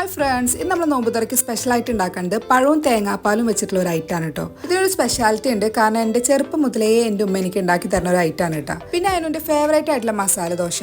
Hi friends ഇന്ന് നമ്മൾ നോമ്പ് തുറക്ക് സ്പെഷ്യലായിട്ട് ഉണ്ടാക്കുന്നത് പഴവും തേങ്ങാപ്പാലും വെച്ചിട്ടുള്ള ഒരു ഐറ്റാണ് കേട്ടോ. ഇതിനൊരു സ്പെഷ്യാലിറ്റി ഉണ്ട്. കാരണം എന്റെ ചെറുപ്പം മുതലേ എന്റെ ഉമ്മ എനിക്ക് ഉണ്ടാക്കി തരുന്ന ഒരു ഐറ്റാണ് കേട്ടോ. പിന്നെ അതിനെന്റെ ഫേവറേറ്റ് ആയിട്ടുള്ള മസാല ദോശ.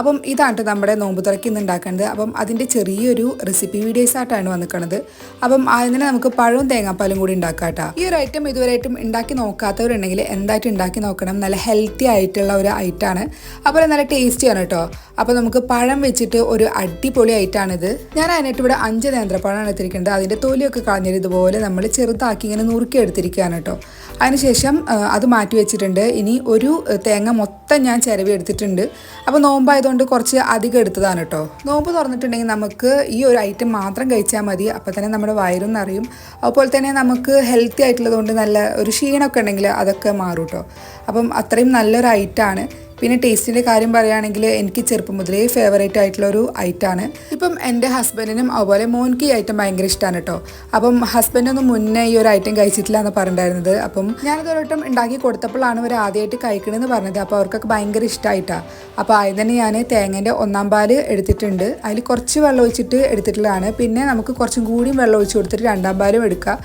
അപ്പം ഇതാണ് നമ്മുടെ നോമ്പ് തുറക്കി ഇന്ന് ഉണ്ടാക്കുന്നത് അപ്പം അതിന്റെ ചെറിയൊരു റെസിപ്പി വീഡിയോസ് ആയിട്ടാണ് വന്നിരിക്കുന്നത് അപ്പം അതിന് നമുക്ക് പഴവും തേങ്ങാപ്പാലും കൂടി ഉണ്ടാക്കാം കേട്ടോ ഈ ഒരു ഐറ്റം ഇതുവരെയായിട്ടും ഉണ്ടാക്കി നോക്കാത്തവരുണ്ടെങ്കിൽ എന്തായിട്ട് ഉണ്ടാക്കി നോക്കണം. നല്ല ഹെൽത്തി ആയിട്ടുള്ള ഒരു ഐറ്റാണ് അപ്പോൾ നല്ല ടേസ്റ്റിയാണ് കേട്ടോ അപ്പോൾ നമുക്ക് പഴം വെച്ചിട്ട് ഒരു അടിപൊളി ഐറ്റാണിത് ഞാൻ അതിനായിട്ട് ഇവിടെ അഞ്ച് നേന്ത്രപ്പഴമാണ് എടുത്തിരിക്കുന്നത്. അതിന്റെ തൊലിയൊക്കെ കളഞ്ഞിട്ട് ഇതുപോലെ നമ്മൾ ചെറുതാക്കി ഇങ്ങനെ നുറുക്കി എടുത്തിരിക്കുകയാണ് കേട്ടോ അതിനുശേഷം അത് മാറ്റി വെച്ചിട്ടുണ്ട്. ഇനി ഒരു തേങ്ങ മൊത്തം ഞാൻ ചിരവി എടുത്തിട്ടുണ്ട്. അപ്പോൾ നോമ്പായതുകൊണ്ട് കുറച്ച് അധികം എടുത്തതാണ് കേട്ടോ. നോമ്പ് തുറന്നിട്ടുണ്ടെങ്കിൽ നമുക്ക് ഈ ഒരു ഐറ്റം മാത്രം കഴിച്ചാൽ മതി. അപ്പോൾ തന്നെ നമ്മുടെ വയറും നിറയും. അതുപോലെ തന്നെ നമുക്ക് ഹെൽത്തി ആയിട്ടുള്ളതുകൊണ്ട് നല്ല ഒരു ക്ഷീണമൊക്കെ ഉണ്ടെങ്കിൽ അതൊക്കെ മാറും കേട്ടോ. അപ്പം അത്രയും നല്ലൊരു ഐറ്റാണ് പിന്നെ ടേസ്റ്റിന്റെ കാര്യം പറയുകയാണെങ്കിൽ എനിക്ക് ചെറുപ്പം മുതലേ ഫേവറേറ്റ് ആയിട്ടുള്ള ഒരു ഐറ്റാണ് ഇപ്പം എന്റെ ഹസ്ബൻഡിനും അതുപോലെ മോൻക്ക് ഈ ഐറ്റം ഭയങ്കര ഇഷ്ടമാണ് കേട്ടോ അപ്പം ഹസ്ബൻഡൊന്നും മുന്നേ ഈ ഒരു ഐറ്റം കഴിച്ചിട്ടില്ല എന്ന് പറഞ്ഞിട്ടുണ്ടായിരുന്നത്. അപ്പം ഞാനത് ഒരോട്ടം ഉണ്ടാക്കി കൊടുത്തപ്പോഴാണ് അവർ ആദ്യമായിട്ട് കഴിക്കണമെന്ന് പറഞ്ഞത്. അപ്പോൾ അവർക്കൊക്കെ ഭയങ്കര ഇഷ്ടമായിട്ടാണ് അപ്പോൾ ആദ്യം തന്നെ ഞാൻ തേങ്ങേന്റെ ഒന്നാം പാൽ എടുത്തിട്ടുണ്ട്. അതിൽ കുറച്ച് വെള്ളം ഒഴിച്ചിട്ട് എടുത്തിട്ടുള്ളതാണ്. പിന്നെ നമുക്ക് കുറച്ചും കൂടിയും വെള്ളം ഒഴിച്ച് കൊടുത്തിട്ട് രണ്ടാം പാലും എടുക്കുക.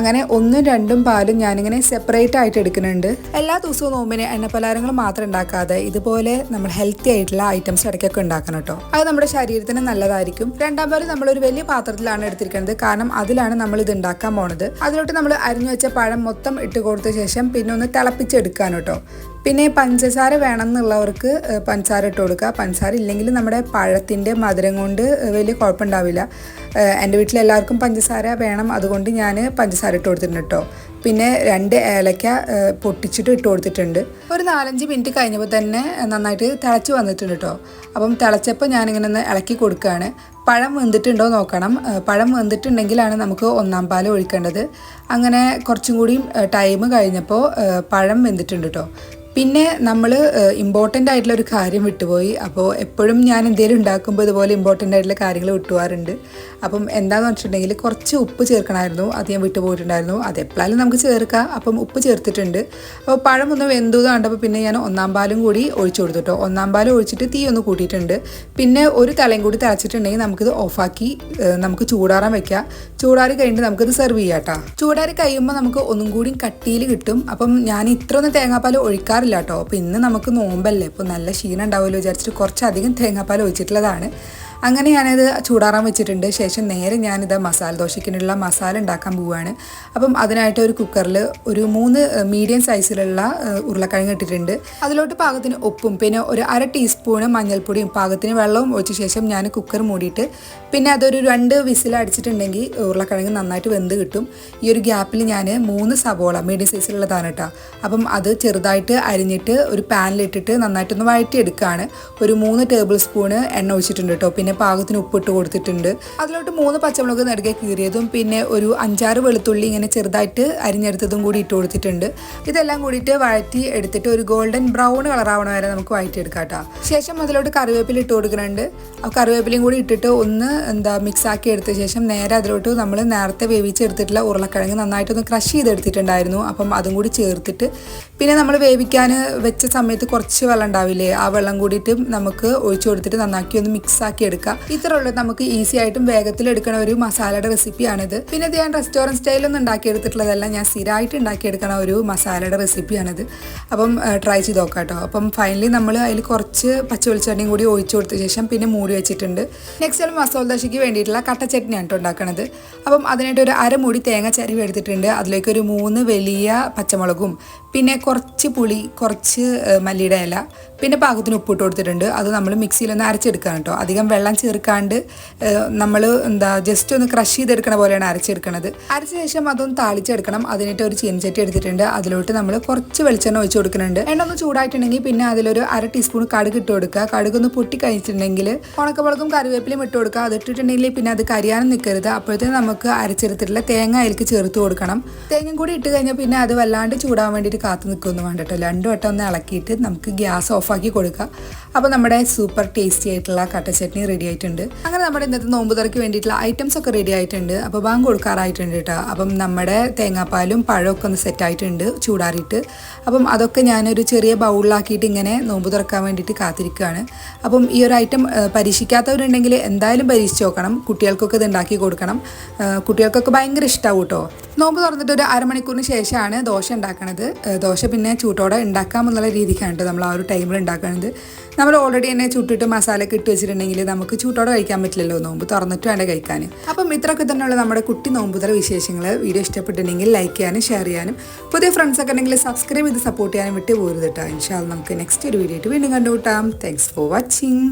അങ്ങനെ ഒന്നും രണ്ടും പാലും ഞാനിങ്ങനെ സെപ്പറേറ്റ് ആയിട്ട് എടുക്കുന്നുണ്ട്. എല്ലാ ദിവസവും നോമ്പിന് എണ്ണ പലഹാരങ്ങൾ മാത്രം ഉണ്ടാക്കാതെ ഇതുപോലെ നമ്മൾ ഹെൽത്തി ആയിട്ടുള്ള ഐറ്റംസ് ഇടയ്ക്കൊക്കെ ഉണ്ടാക്കണം കേട്ടോ. അത് നമ്മുടെ ശരീരത്തിന് നല്ലതായിരിക്കും. രണ്ടാം പേര് നമ്മൾ ഒരു വലിയ പാത്രത്തിലാണ് എടുത്തിരിക്കുന്നത്. കാരണം അതിലാണ് നമ്മൾ ഇത് ഉണ്ടാക്കാൻ പോണത്. അതിലോട്ട് നമ്മൾ അരിഞ്ഞു വെച്ച പഴം മൊത്തം ഇട്ട് കൊടുത്ത ശേഷം പിന്നെ ഒന്ന് തിളപ്പിച്ചെടുക്കാൻ കേട്ടോ. പിന്നെ പഞ്ചസാര വേണം എന്നുള്ളവർക്ക് പഞ്ചസാര ഇട്ട് കൊടുക്കുക. പഞ്ചസാര ഇല്ലെങ്കിൽ നമ്മുടെ പഴത്തിന്റെ മധുരം കൊണ്ട് വലിയ കുഴപ്പമുണ്ടാവില്ല. എന്റെ വീട്ടിൽ എല്ലാവർക്കും പഞ്ചസാര വേണം. അതുകൊണ്ട് ഞാൻ പഞ്ചസാര ഇട്ട് കൊടുത്തിട്ടുണ്ട് കേട്ടോ. പിന്നെ രണ്ട് ഏലക്ക പൊട്ടിച്ചിട്ട് ഇട്ട് കൊടുത്തിട്ടുണ്ട്. ഒരു നാലഞ്ച് മിനിറ്റ് കഴിഞ്ഞപ്പോൾ തന്നെ നന്നായിട്ട് തിളച്ച് വന്നിട്ടുണ്ട് കേട്ടോ. അപ്പം തിളച്ചപ്പോൾ ഞാനിങ്ങനെ ഒന്ന് ഇളക്കി കൊടുക്കുകയാണ്. പഴം വെന്തിട്ടുണ്ടോ നോക്കണം. പഴം വെന്തിട്ടുണ്ടെങ്കിലാണ് നമുക്ക് ഒന്നാം പാൽ ഒഴിക്കേണ്ടത്. അങ്ങനെ കുറച്ചും കൂടി ടൈം കഴിഞ്ഞപ്പോൾ പഴം വെന്തിട്ടുണ്ട് കേട്ടോ. പിന്നെ നമ്മൾ ഇമ്പോർട്ടന്റ് ആയിട്ടുള്ള ഒരു കാര്യം വിട്ടുപോയി. അപ്പോൾ എപ്പോഴും ഞാൻ എന്തെങ്കിലും ഉണ്ടാക്കുമ്പോൾ ഇതുപോലെ ഇമ്പോർട്ടന്റ് ആയിട്ടുള്ള കാര്യങ്ങൾ വിട്ടുപോകാറുണ്ട്. അപ്പം എന്താണെന്ന് വെച്ചിട്ടുണ്ടെങ്കിൽ കുറച്ച് ഉപ്പ് ചേർക്കണമായിരുന്നു. അത് ഞാൻ വിട്ടുപോയിട്ടുണ്ടായിരുന്നു അത് എപ്പോഴാലും നമുക്ക് ചേർക്കാം. അപ്പം ഉപ്പ് ചേർത്തിട്ടുണ്ട്. അപ്പോൾ പഴം ഒന്ന് വെന്തു കണ്ടപ്പോൾ പിന്നെ ഞാൻ ഒന്നാം പാലും കൂടി ഒഴിച്ചു കൊടുത്തു കേട്ടോ. ഒന്നാം പാലും ഒഴിച്ചിട്ട് തീ ഒന്ന് കൂട്ടിയിട്ടുണ്ട്. പിന്നെ ഒരു തലയും കൂടി തിളച്ചിട്ടുണ്ടെങ്കിൽ നമുക്കിത് ഓഫാക്കി നമുക്ക് ചൂടാറാൻ വെക്കാം. ചൂടാറി കഴിഞ്ഞിട്ട് നമുക്കിത് സെർവ് ചെയ്യാം കേട്ടോ. ചൂടാറി കഴിയുമ്പോൾ നമുക്ക് ഒന്നും കൂടി കട്ടിയിൽ കിട്ടും. അപ്പം ഞാൻ ഇത്ര ഒന്ന് തേങ്ങാപ്പാൽ ഒഴിക്കാറില്ല കേട്ടോ. അപ്പോൾ ഇന്ന് നമുക്ക് നോമ്പല്ലേ? ഇപ്പോൾ നല്ല ക്ഷീണം ഉണ്ടാവുമല്ലോ വിചാരിച്ചിട്ട് കുറച്ചധികം തേങ്ങാപ്പാൽ ഒഴിച്ചിട്ടുള്ളതാണ്. അങ്ങനെ ഞാനത് ചൂടാറാൻ വെച്ചിട്ടുണ്ട്. ശേഷം നേരെ ഞാനിത് മസാല ദോശയ്ക്കിനുള്ള മസാല ഉണ്ടാക്കാൻ പോവുകയാണ് അപ്പം അതിനായിട്ട് ഒരു കുക്കറിൽ ഒരു മൂന്ന് മീഡിയം സൈസിലുള്ള ഉരുളക്കിഴങ്ങ് ഇട്ടിട്ടുണ്ട്. അതിലോട്ട് പാകത്തിന് ഉപ്പും പിന്നെ ഒരു അര ടീസ്പൂണ് മഞ്ഞൾപ്പൊടിയും പാകത്തിന് വെള്ളവും ഒഴിച്ച ശേഷം ഞാൻ കുക്കർ മൂടിയിട്ട് പിന്നെ അതൊരു രണ്ട് വിസിൽ അടിച്ചിട്ടുണ്ടെങ്കിൽ ഉരുളക്കിഴങ്ങ് നന്നായിട്ട് വെന്ത് കിട്ടും. ഈ ഒരു ഗ്യാപ്പിൽ ഞാൻ മൂന്ന് സബോള മീഡിയം സൈസിലുള്ളതാണ് കേട്ടോ. അപ്പം അത് ചെറുതായിട്ട് അരിഞ്ഞിട്ട് ഒരു പാനിലിട്ടിട്ട് നന്നായിട്ടൊന്ന് വഴറ്റിയെടുക്കുകയാണ് ഒരു മൂന്ന് ടേബിൾ സ്പൂണ് എണ്ണ ഒഴിച്ചിട്ടുണ്ട് കേട്ടോ. പിന്നെ പാകത്തിന് ഉപ്പിട്ട് കൊടുത്തിട്ടുണ്ട്. അതിലോട്ട് മൂന്ന് പച്ചമുളക് നെടുകെ കീറിയതും പിന്നെ ഒരു അഞ്ചാറ് വെളുത്തുള്ളി ഇങ്ങനെ ചെറുതായിട്ട് അരിഞ്ഞെടുത്തതും കൂടി ഇട്ട് കൊടുത്തിട്ടുണ്ട്. ഇതെല്ലാം കൂടിയിട്ട് വഴറ്റി എടുത്തിട്ട് ഒരു ഗോൾഡൻ ബ്രൗൺ കളറാവണ വരെ നമുക്ക് വഴറ്റിയെടുക്കാം കേട്ടോ ശേഷം അതിലോട്ട് കറിവേപ്പില ഇട്ട് കൊടുക്കുന്നുണ്ട്. കറിവേപ്പിലയും കൂടി ഇട്ടിട്ട് ഒന്ന് എന്താ മിക്സ് ആക്കി എടുത്ത ശേഷം നേരെ അതിലോട്ട് നമ്മൾ നേരത്തെ വേവിച്ചെടുത്തിട്ടുള്ള ഉരുളക്കിഴങ്ങ് നന്നായിട്ടൊന്ന് ക്രഷ് ചെയ്തെടുത്തിട്ടുണ്ടായിരുന്നു. അപ്പം അതും കൂടി ചേർത്തിട്ട് പിന്നെ നമ്മൾ വേവിക്കാൻ വെച്ച സമയത്ത് കുറച്ച് വെള്ളം ഉണ്ടാവില്ലേ? ആ വെള്ളം കൂടിയിട്ട് നമുക്ക് ഒഴിച്ചു കൊടുത്തിട്ട് നന്നാക്കി ഒന്ന് മിക്സ് ആക്കി എടുക്കാം. ഇത്ര ഉള്ളത് നമുക്ക് ഈസി ആയിട്ടും വേഗത്തിൽ എടുക്കണ ഒരു മസാലയുടെ റെസിപ്പിയാണിത്. പിന്നെ ഇത് ഞാൻ റെസ്റ്റോറന്റ് സ്റ്റൈലൊന്നും ഉണ്ടാക്കിയെടുത്തിട്ടുള്ളതല്ല. ഞാൻ സ്ഥിരമായിട്ട് ഉണ്ടാക്കിയെടുക്കണ ഒരു മസാലയുടെ റെസിപ്പിയാണിത്. അപ്പം ട്രൈ ചെയ്ത് നോക്കാം കേട്ടോ അപ്പം ഫൈനലി നമ്മൾ അതിൽ കുറച്ച് പച്ച വെളിച്ചെണ്ണയും കൂടി ഒഴിച്ചു കൊടുത്ത ശേഷം പിന്നെ മൂടി വെച്ചിട്ടുണ്ട്. നെക്സ്റ്റ് നമ്മൾ മസാല ദോശയ്ക്ക് വേണ്ടിയിട്ടുള്ള കട്ട ചട്നിയാണ് കേട്ടോ ഉണ്ടാക്കണത്. അപ്പം അതിനായിട്ട് ഒരു അരമൂടി തേങ്ങ ചരിവ് എടുത്തിട്ടുണ്ട്. അതിലേക്ക് ഒരു മൂന്ന് വലിയ പച്ചമുളകും പിന്നെ കുറച്ച് പുളി കുറച്ച് മല്ലിയുടെ ഇല പിന്നെ പാകത്തിന് ഉപ്പിട്ട് കൊടുത്തിട്ടുണ്ട്. അത് നമ്മൾ മിക്സിയിലൊന്ന് അരച്ചെടുക്കാൻ കേട്ടോ. അധികം വെള്ളം ചേർക്കാണ്ട് നമ്മൾ എന്താ ജസ്റ്റ് ഒന്ന് ക്രഷ് ചെയ്തെടുക്കണ പോലെയാണ് അരച്ചെടുക്കണത്. അരച്ച ശേഷം അതൊന്ന് താളിച്ചെടുക്കണം. അതിനായിട്ട് ഒരു ചീനച്ചട്ടി എടുത്തിട്ടുണ്ട്. അതിലോട്ട് നമ്മൾ കുറച്ച് വെളിച്ചെണ്ണ ഒഴിച്ച് കൊടുക്കുന്നുണ്ട്. എണ്ണ ഒന്ന് ചൂടായിട്ടുണ്ടെങ്കിൽ പിന്നെ അതിലൊരു അര ടീസ്പൂൺ കടുക് ഇട്ട് കൊടുക്കുക. കടുക് ഒന്ന് പൊട്ടി കഴിച്ചിട്ടുണ്ടെങ്കിൽ ഉണക്കമുളകും കറിവേപ്പിലും ഇട്ട് കൊടുക്കുക. അത് ഇട്ടിട്ടുണ്ടെങ്കിൽ പിന്നെ അത് കരിയാനും നിൽക്കരുത് അപ്പോഴത്തേക്ക് നമുക്ക് അരച്ചെടുത്തിട്ടുള്ള തേങ്ങ അതിലേക്ക് ചേർത്ത് കൊടുക്കണം. തേങ്ങയും കൂടി ഇട്ട് കഴിഞ്ഞാൽ പിന്നെ അത് വല്ലാണ്ട് ചൂടാൻ വേണ്ടിയിട്ട് കാത്തു നിൽക്കുമെന്ന് വേണ്ട കേട്ടോ. രണ്ടു വട്ടം ഒന്ന് ഇളക്കിയിട്ട് നമുക്ക് ഗ്യാസ് ഓഫാക്കി കൊടുക്കുക. അപ്പോൾ നമ്മുടെ സൂപ്പർ ടേസ്റ്റി ആയിട്ടുള്ള കട്ട ചട്നി റെഡി റെഡി ആയിട്ടുണ്ട്. അങ്ങനെ നമ്മുടെ ഇന്നത്തെ നോമ്പ് തുറയ്ക്ക് വേണ്ടിയിട്ടുള്ള ഐറ്റംസ് ഒക്കെ റെഡി ആയിട്ടുണ്ട്. അപ്പോൾ ബാങ്ക് കൊടുക്കാറായിട്ടുണ്ട് കേട്ടോ അപ്പം നമ്മുടെ തേങ്ങാപ്പാലും പഴമൊക്കെ ഒന്ന് സെറ്റ് ആയിട്ടുണ്ട് ചൂടാറിയിട്ട്. അപ്പം അതൊക്കെ ഞാനൊരു ചെറിയ ബൗളിലാക്കിയിട്ട് ഇങ്ങനെ നോമ്പ് തുറക്കാൻ വേണ്ടിയിട്ട് കാത്തിരിക്കുകയാണ്. അപ്പം ഈ ഒരു ഐറ്റം പരീക്ഷിക്കാത്തവരുണ്ടെങ്കിൽ എന്തായാലും പരീക്ഷിച്ച് നോക്കണം. കുട്ടികൾക്കൊക്കെ ഇത് ഉണ്ടാക്കി കൊടുക്കണം. കുട്ടികൾക്കൊക്കെ ഭയങ്കര ഇഷ്ടമാവും കേട്ടോ നോമ്പ് തുറന്നിട്ട് ഒരു അരമണിക്കൂറിന് ശേഷമാണ് ദോശ ഉണ്ടാക്കണത്. ദോശ പിന്നെ ചൂട്ടോടെ ഉണ്ടാക്കാമെന്നുള്ള രീതിക്കാണ് കേട്ടോ നമ്മൾ ആ ഒരു ടൈമിൽ ഉണ്ടാക്കുന്നത് നമ്മൾ ഓൾറെഡി തന്നെ ചുട്ടിട്ട് മസാല ഒക്കെ ഇട്ട് വെച്ചിട്ടുണ്ടെങ്കിൽ നമുക്ക് ചൂട്ടോടെ കഴിക്കാൻ പറ്റില്ലല്ലോ നോമ്പ് തുറന്നിട്ട് വേണ്ട കഴിക്കാൻ. അപ്പം ഇത്രയൊക്കെ തന്നെയുള്ള നമ്മുടെ കുട്ടി നോമ്പുതറ വിശേഷങ്ങൾ. വീഡിയോ ഇഷ്ടപ്പെട്ടിട്ടുണ്ടെങ്കിൽ ലൈക്ക് ചെയ്യാനും ഷെയർ ചെയ്യാനും. പുതിയ ഫ്രണ്ട്സ് ഒക്കെ ഉണ്ടെങ്കിൽ സബ്സ്ക്രൈബ് ചെയ്ത് സപ്പോർട്ട് ചെയ്യാനും വിട്ടു പോരുത് കേട്ടോ ഇൻഷാൽ നമുക്ക് നെക്സ്റ്റ് ഒരു വീഡിയോ ആയിട്ട് വീണ്ടും കണ്ടുകൂട്ടാം താങ്ക്സ് ഫോർ വാച്ചിങ്